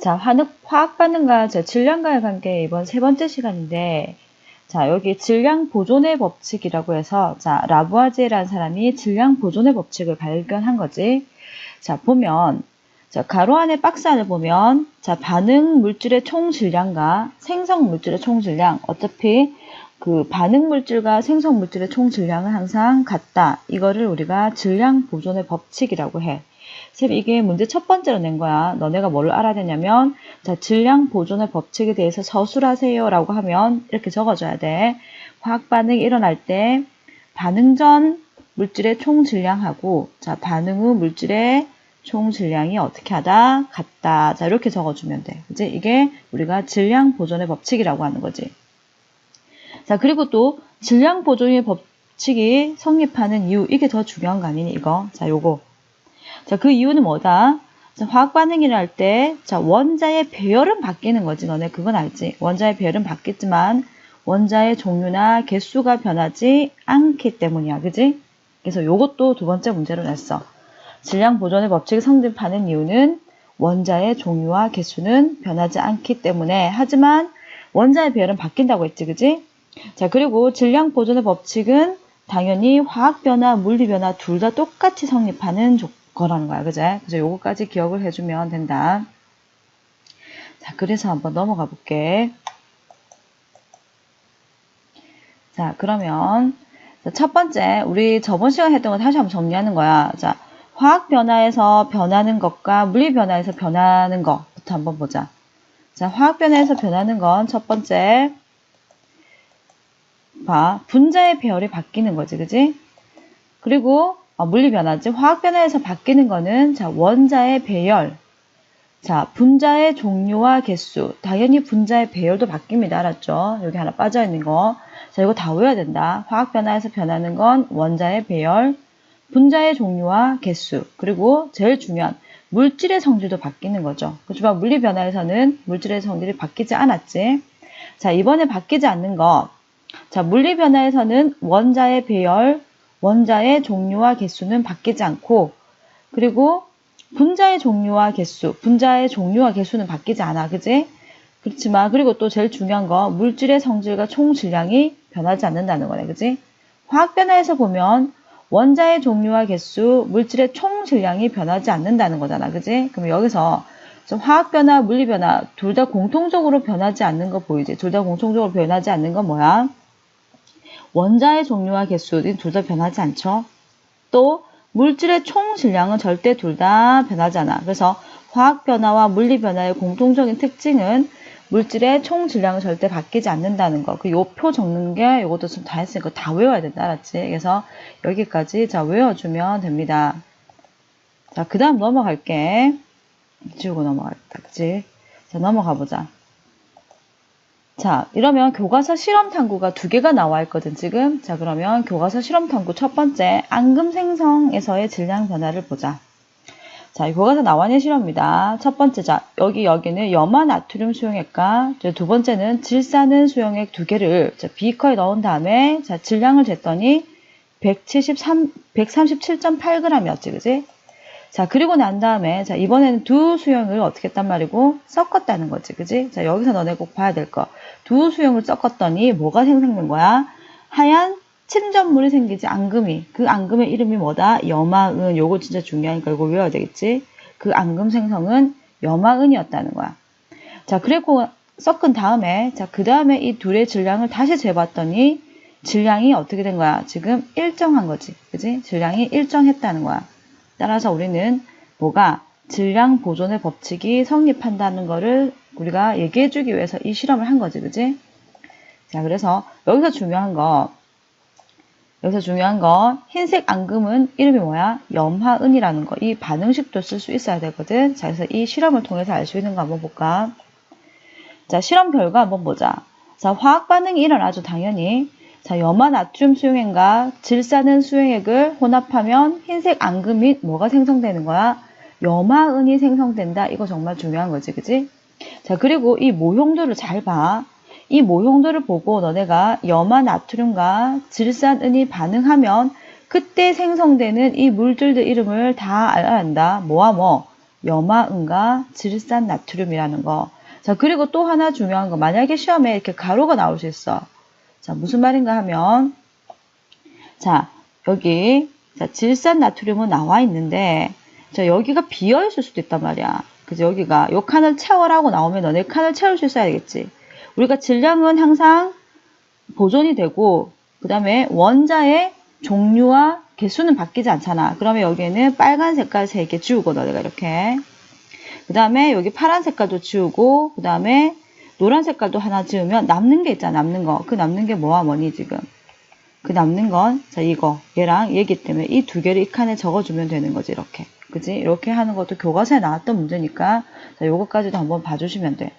자, 화학, 화학 반응과 저 질량과의 관계 이번 세 번째 시간인데, 자, 여기 질량 보존의 법칙이라고 해서, 자, 라부아제라는 사람이 질량 보존의 법칙을 발견한 거지. 자, 보면, 자, 가로 안에 박스 안을 보면, 자, 반응 물질의 총 질량과 생성 물질의 총 질량, 어차피 그 반응 물질과 생성 물질의 총 질량은 항상 같다. 이거를 우리가 질량 보존의 법칙이라고 해. 쌤 이게 문제 첫 번째로 낸 거야. 너네가 뭘 알아야 되냐면 자 질량 보존의 법칙에 대해서 서술하세요 라고 하면 이렇게 적어줘야 돼. 화학 반응이 일어날 때 반응 전 물질의 총 질량하고 자 반응 후 물질의 총 질량이 어떻게 하다 같다. 자 이렇게 적어주면 돼. 이제 이게 우리가 질량 보존의 법칙이라고 하는 거지. 자 그리고 또 질량 보존의 법칙이 성립하는 이유 이게 더 중요한 거 아니니 이거. 자 요거 자, 그 이유는 뭐다? 자, 화학 반응이라 할 때, 자, 원자의 배열은 바뀌는 거지. 너네 그건 알지? 원자의 배열은 바뀌지만, 원자의 종류나 개수가 변하지 않기 때문이야. 그지? 그래서 요것도 두 번째 문제로 냈어. 질량 보존의 법칙이 성립하는 이유는 원자의 종류와 개수는 변하지 않기 때문에, 하지만 원자의 배열은 바뀐다고 했지. 그지? 자, 그리고 질량 보존의 법칙은 당연히 화학 변화, 물리 변화 둘 다 똑같이 성립하는 조건. 거라는 거야. 그제? 그래서 요거까지 기억을 해주면 된다. 자, 그래서 한번 넘어가 볼게. 자, 그러면 첫 번째, 우리 저번 시간에 했던 거 다시 한번 정리하는 거야. 자, 화학 변화에서 변하는 것과 물리 변화에서 변하는 것부터 한번 보자. 자, 화학 변화에서 변하는 건 첫 번째, 봐. 분자의 배열이 바뀌는 거지, 그지? 그리고 어, 물리 변화지. 화학 변화에서 바뀌는 거는 자 원자의 배열, 자 분자의 종류와 개수. 당연히 분자의 배열도 바뀝니다. 알았죠? 여기 하나 빠져 있는 거. 자 이거 다 외워야 된다. 화학 변화에서 변하는 건 원자의 배열, 분자의 종류와 개수. 그리고 제일 중요한 물질의 성질도 바뀌는 거죠. 그렇지만 물리 변화에서는 물질의 성질이 바뀌지 않았지. 자 이번에 바뀌지 않는 거. 자 물리 변화에서는 원자의 배열, 원자의 종류와 개수는 바뀌지 않고 그리고 분자의 종류와 개수, 분자의 종류와 개수는 바뀌지 않아. 그지? 그렇지만 그리고 또 제일 중요한 거 물질의 성질과 총 질량이 변하지 않는다는 거네. 그지? 화학 변화에서 보면 원자의 종류와 개수, 물질의 총 질량이 변하지 않는다는 거잖아. 그지? 그럼 여기서 화학 변화, 물리 변화 둘 다 공통적으로 변하지 않는 거 보이지? 둘 다 공통적으로 변하지 않는 건 뭐야? 원자의 종류와 개수는 둘 다 변하지 않죠. 또 물질의 총 질량은 절대 둘 다 변하지 않아. 그래서 화학 변화와 물리 변화의 공통적인 특징은 물질의 총 질량은 절대 바뀌지 않는다는 거. 그 요 표 적는 게 요것도 좀다 했으니까 다 외워야 된다. 알았지? 그래서 여기까지 자 외워주면 됩니다. 자, 그 다음 넘어갈게. 지우고 넘어갈다 그치? 자, 넘어가 보자. 자, 이러면 교과서 실험 탐구가 두 개가 나와 있거든, 지금. 자, 그러면 교과서 실험 탐구 첫 번째, 앙금 생성에서의 질량 변화를 보자. 자, 이 교과서 나와 있는 실험입니다. 첫 번째, 자, 여기, 여기는 염화 나트륨 수용액과 두 번째는 질산은 수용액 두 개를 자, 비커에 넣은 다음에 자, 질량을 쟀더니 173, 137.8g이었지, 그지? 자, 그리고 난 다음에, 자, 이번에는 두 수용을 어떻게 했단 말이고, 섞었다는 거지, 그지? 자, 여기서 너네 꼭 봐야 될 거. 두 수용을 섞었더니 뭐가 생성된 거야? 하얀 침전물이 생기지, 앙금이. 그 앙금의 이름이 뭐다? 염화은. 요거 진짜 중요하니까 이거 외워야 되겠지? 그 앙금 생성은 염화은이었다는 거야. 자, 그리고 섞은 다음에, 자, 그 다음에 이 둘의 질량을 다시 재봤더니, 질량이 어떻게 된 거야? 지금 일정한 거지. 그지? 질량이 일정했다는 거야. 따라서 우리는 뭐가 질량 보존의 법칙이 성립한다는 것을 우리가 얘기해 주기 위해서 이 실험을 한 거지, 그지? 자, 그래서 여기서 중요한 거, 여기서 중요한 거, 흰색 앙금은 이름이 뭐야? 염화은이라는 거. 이 반응식도 쓸 수 있어야 되거든. 자, 그래서 이 실험을 통해서 알 수 있는 거 한번 볼까? 자, 실험 결과 한번 보자. 자, 화학 반응이 일어나죠, 당연히. 자, 염화 나트륨 수용액과 질산은 수용액을 혼합하면 흰색 앙금 및 뭐가 생성되는 거야? 염화은이 생성된다. 이거 정말 중요한 거지, 그지? 자, 그리고 이 모형도를 잘 봐. 이 모형도를 보고 너네가 염화 나트륨과 질산은이 반응하면 그때 생성되는 이 물질들 이름을 다 알아야 한다. 뭐와 뭐? 염화음과 질산 나트륨이라는 거. 자, 그리고 또 하나 중요한 거. 만약에 시험에 이렇게 가로가 나올 수 있어. 자, 무슨 말인가 하면, 자, 여기, 자, 질산 나트륨은 나와 있는데, 자, 여기가 비어 있을 수도 있단 말이야. 그죠? 여기가, 요 칸을 채워라고 나오면 너네 칸을 채울 수 있어야 되겠지. 우리가 질량은 항상 보존이 되고, 그 다음에 원자의 종류와 개수는 바뀌지 않잖아. 그러면 여기에는 빨간 색깔 3개 지우고 너네가 이렇게. 그 다음에 여기 파란 색깔도 지우고, 그 다음에 노란 색깔도 하나 지우면 남는 게 있잖아. 남는 거. 그 남는 게 뭐와 뭐니 지금. 그 남는 건, 자, 이거. 얘랑 얘기 때문에 이 두 개를 이 칸에 적어주면 되는 거지. 이렇게. 그지? 이렇게 하는 것도 교과서에 나왔던 문제니까, 자, 요거까지도 한번 봐주시면 돼.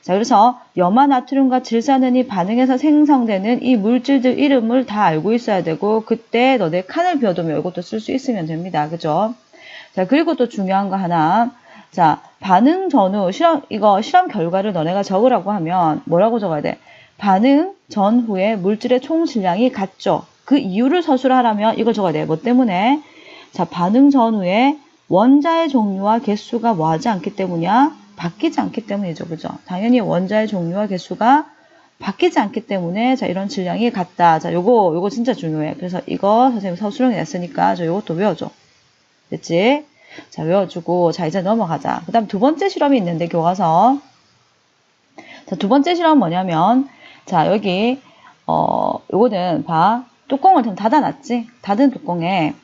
자, 그래서 염화 나트륨과 질산은이 반응해서 생성되는 이 물질들 이름을 다 알고 있어야 되고 그때 너네 칸을 비워두면 이것도 쓸 수 있으면 됩니다. 그죠? 자, 그리고 또 중요한 거 하나. 자, 반응 전후 실험 이거 실험 결과를 너네가 적으라고 하면 뭐라고 적어야 돼? 반응 전후에 물질의 총 질량이 같죠. 그 이유를 서술하라면 이걸 적어야 돼. 뭐 때문에? 자, 반응 전후에 원자의 종류와 개수가 뭐하지 않기 때문이야? 바뀌지 않기 때문이죠. 그죠? 당연히 원자의 종류와 개수가 바뀌지 않기 때문에 자 이런 질량이 같다. 자 요거 요거 진짜 중요해. 그래서 이거 선생님 서술형이 냈으니까 저 요것도 외워줘. 됐지? 자 외워주고 자 이제 넘어가자. 그 다음 두 번째 실험이 있는데 교과서 자 두 번째 실험은 뭐냐면 자 여기 어 요거는 봐 뚜껑을 좀 닫아놨지? 닫은 뚜껑에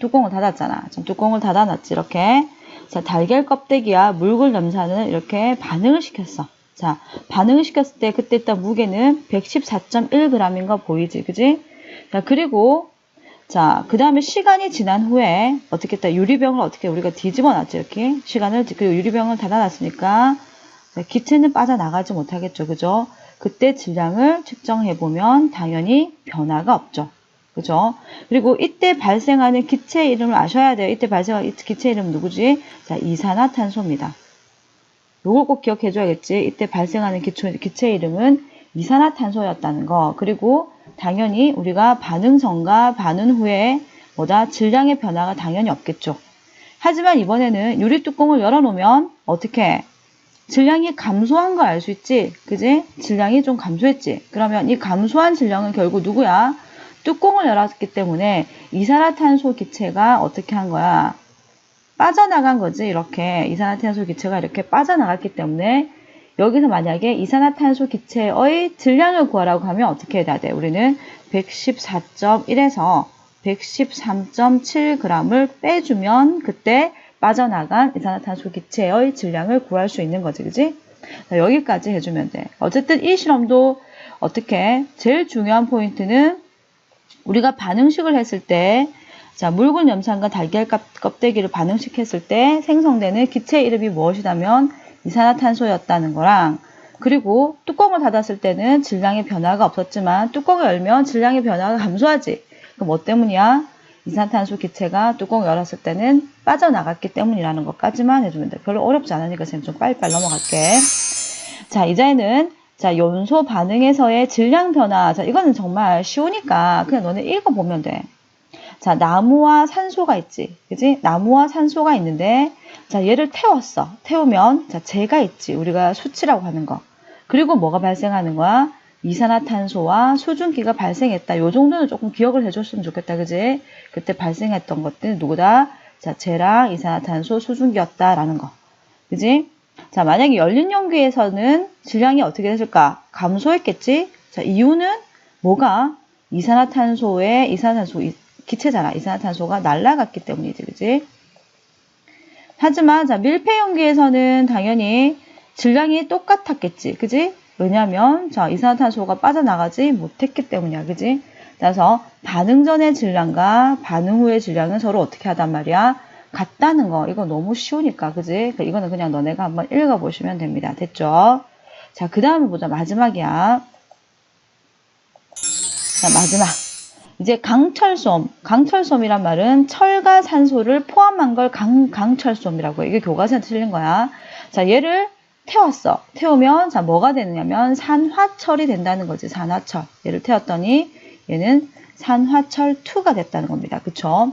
뚜껑을 닫았잖아. 지금 뚜껑을 닫아놨지 이렇게 자, 달걀 껍데기와 물굴 염산을 이렇게 반응을 시켰어. 자, 반응을 시켰을 때 그때 일단 무게는 114.1g인 거 보이지? 그지? 자, 그리고 자, 그 다음에 시간이 지난 후에 어떻게 했다? 유리병을 어떻게 우리가 뒤집어 놨죠, 이렇게. 시간을, 그리고 유리병을 닫아놨으니까 기체는 빠져나가지 못하겠죠, 그죠? 그때 질량을 측정해보면 당연히 변화가 없죠. 그죠? 그리고 이때 발생하는 기체 이름을 아셔야 돼요. 이때 발생하는 기체 이름 누구지? 자, 이산화탄소입니다. 요걸 꼭 기억해 줘야겠지. 이때 발생하는 기체, 기체 이름은 이산화탄소였다는 거. 그리고 당연히 우리가 반응 전과 반응 후에 뭐다 질량의 변화가 당연히 없겠죠. 하지만 이번에는 유리 뚜껑을 열어놓으면 어떻게 질량이 감소한 걸 알 수 있지? 그지? 질량이 좀 감소했지? 그러면 이 감소한 질량은 결국 누구야? 뚜껑을 열었기 때문에 이산화탄소 기체가 어떻게 한 거야? 빠져나간 거지. 이렇게 이산화탄소 기체가 이렇게 빠져나갔기 때문에 여기서 만약에 이산화탄소 기체의 질량을 구하라고 하면 어떻게 해야 돼? 우리는 114.1에서 113.7g을 빼주면 그때 빠져나간 이산화탄소 기체의 질량을 구할 수 있는 거지. 그지? 자, 여기까지 해주면 돼. 어쨌든 이 실험도 어떻게 제일 중요한 포인트는 우리가 반응식을 했을 때 자, 묽은 염산과 달걀 껍데기를 반응시켰을 때 생성되는 기체 이름이 무엇이라면 이산화탄소였다는 거랑 그리고 뚜껑을 닫았을 때는 질량의 변화가 없었지만 뚜껑을 열면 질량의 변화가 감소하지. 그럼 뭐 때문이야? 이산탄소 화 기체가 뚜껑을 열었을 때는 빠져나갔기 때문이라는 것까지만 해주면 돼. 별로 어렵지 않으니까 선생님 좀 빨리빨리 넘어갈게. 자, 이제는 자, 연소 반응에서의 질량 변화. 자, 이거는 정말 쉬우니까 그냥 너네 읽어보면 돼. 자, 나무와 산소가 있지. 그지? 나무와 산소가 있는데, 자, 얘를 태웠어. 태우면, 자, 재가 있지. 우리가 수치라고 하는 거. 그리고 뭐가 발생하는 거야? 이산화탄소와 수증기가 발생했다. 요 정도는 조금 기억을 해줬으면 좋겠다. 그지? 그때 발생했던 것들 누구다? 자, 재랑 이산화탄소, 수증기였다라는 거. 그지? 자, 만약에 열린 용기에서는 질량이 어떻게 됐을까? 감소했겠지? 자, 이유는 뭐가? 이산화탄소의 이산화탄소 기체잖아. 이산화탄소가 날아갔기 때문이지, 그지? 하지만 자, 밀폐 용기에서는 당연히 질량이 똑같았겠지, 그지? 왜냐하면 자, 이산화탄소가 빠져나가지 못했기 때문이야, 그지? 그래서 반응 전의 질량과 반응 후의 질량은 서로 어떻게 하단 말이야? 같다는 거 이거 너무 쉬우니까 그지? 그러니까 이거는 그냥 너네가 한번 읽어보시면 됩니다. 됐죠? 자, 그 다음에 보자. 마지막이야. 자, 마지막. 이제 강철솜. 강철솜이란 말은 철과 산소를 포함한 걸 강, 강철솜이라고 해. 이게 교과서에 틀린 거야. 자, 얘를 태웠어. 태우면, 자, 뭐가 되느냐면 산화철이 된다는 거지. 산화철. 얘를 태웠더니 얘는 산화철 2가 됐다는 겁니다. 그쵸?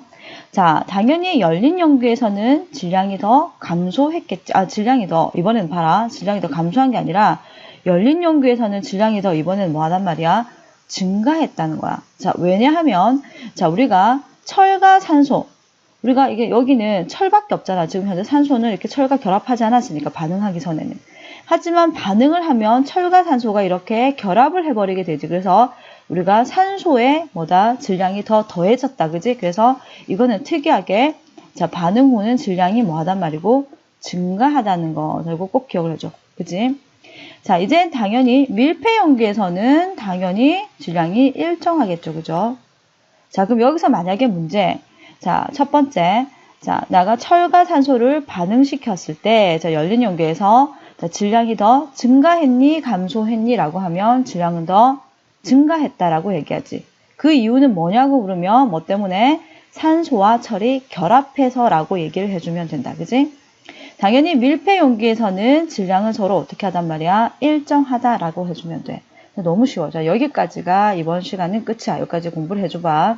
자, 당연히 열린 연구에서는 질량이 더 감소했겠지. 아, 질량이 더, 이번엔 봐라. 질량이 더 감소한 게 아니라, 열린 연구에서는 질량이 더 이번엔 뭐 하단 말이야? 증가했다는 거야. 자, 왜냐하면, 자, 우리가 철과 산소, 우리가 이게 여기는 철밖에 없잖아. 지금 현재 산소는 이렇게 철과 결합하지 않았으니까 반응하기 전에는. 하지만 반응을 하면 철과 산소가 이렇게 결합을 해버리게 되지. 그래서 우리가 산소에 뭐다 질량이 더 더해졌다. 그지? 그래서 이거는 특이하게 자 반응 후는 질량이 뭐하단 말이고 증가하다는 거. 이거 꼭 기억을 해줘. 그지? 자 이제 당연히 밀폐 연기에서는 당연히 질량이 일정하겠죠. 그죠? 자 그럼 여기서 만약에 문제 자, 첫 번째. 자, 내가 철과 산소를 반응시켰을 때, 자, 열린 연기에서 자, 질량이 더 증가했니, 감소했니? 라고 하면 질량은 더 증가했다라고 얘기하지. 그 이유는 뭐냐고 물으면 뭐 때문에 산소와 철이 결합해서라고 얘기를 해주면 된다. 그지? 당연히 밀폐 용기에서는 질량은 서로 어떻게 하단 말이야? 일정하다라고 해주면 돼. 너무 쉬워. 자, 여기까지가 이번 시간은 끝이야. 여기까지 공부를 해줘봐.